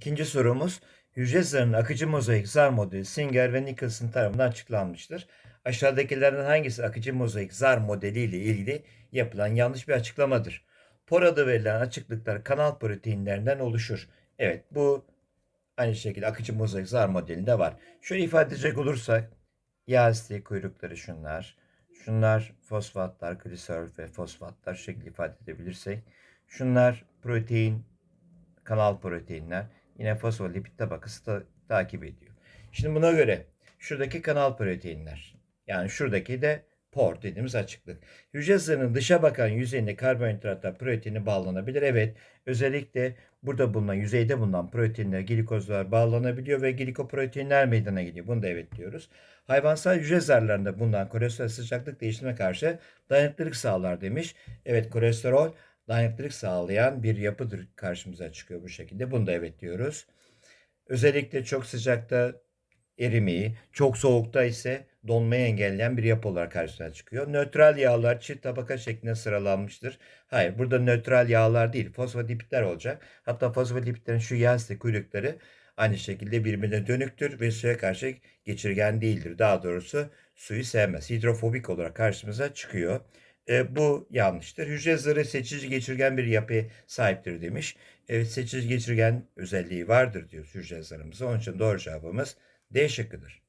İkinci sorumuz hücre zarının akıcı mozaik zar modeli Singer ve Nicholson tarafından açıklanmıştır. Aşağıdakilerden hangisi akıcı mozaik zar modeli ile ilgili yapılan yanlış bir açıklamadır? Por adı verilen açıklıklar kanal proteinlerinden oluşur. Evet bu aynı şekilde akıcı mozaik zar modelinde var. Şöyle ifade edecek olursak yağ kuyrukları şunlar. Şunlar fosfatlar, gliserol ve fosfatlar şekilde ifade edebilirsek. Şunlar protein, kanal proteinler. Yine fosfolipid tabakası da takip ediyor. Şimdi buna göre şuradaki kanal proteinler. Yani şuradaki de por dediğimiz açıklık. Hücre zarının dışa bakan yüzeyinde karbonhidratlar proteini bağlanabilir. Evet özellikle burada bulunan yüzeyde bulunan proteinler glikozlar bağlanabiliyor ve glikoproteinler meydana geliyor. Bunu da evet diyoruz. Hayvansal hücre zarlarında bulunan kolesterol sıcaklık değişimine karşı dayanıklılık sağlar demiş. Evet kolesterol dayanıklılık sağlayan bir yapıdır karşımıza çıkıyor bu şekilde. Bunu da evet diyoruz. Özellikle çok sıcakta erimeyi, çok soğukta ise donmayı engelleyen bir yapı olarak karşımıza çıkıyor. Nötral yağlar çift tabaka şeklinde sıralanmıştır. Hayır, burada nötral yağlar değil, fosfolipidler olacak. Hatta fosfolipidlerin şu asidi kuyrukları aynı şekilde birbirine dönüktür ve suya karşı geçirgen değildir. Daha doğrusu suyu sevmez. Hidrofobik olarak karşımıza çıkıyor. E, bu yanlıştır. Hücre zarı seçici geçirgen bir yapıya sahiptir demiş. Evet seçici geçirgen özelliği vardır diyor hücre zarımıza. Onun için doğru cevabımız D şıkkıdır.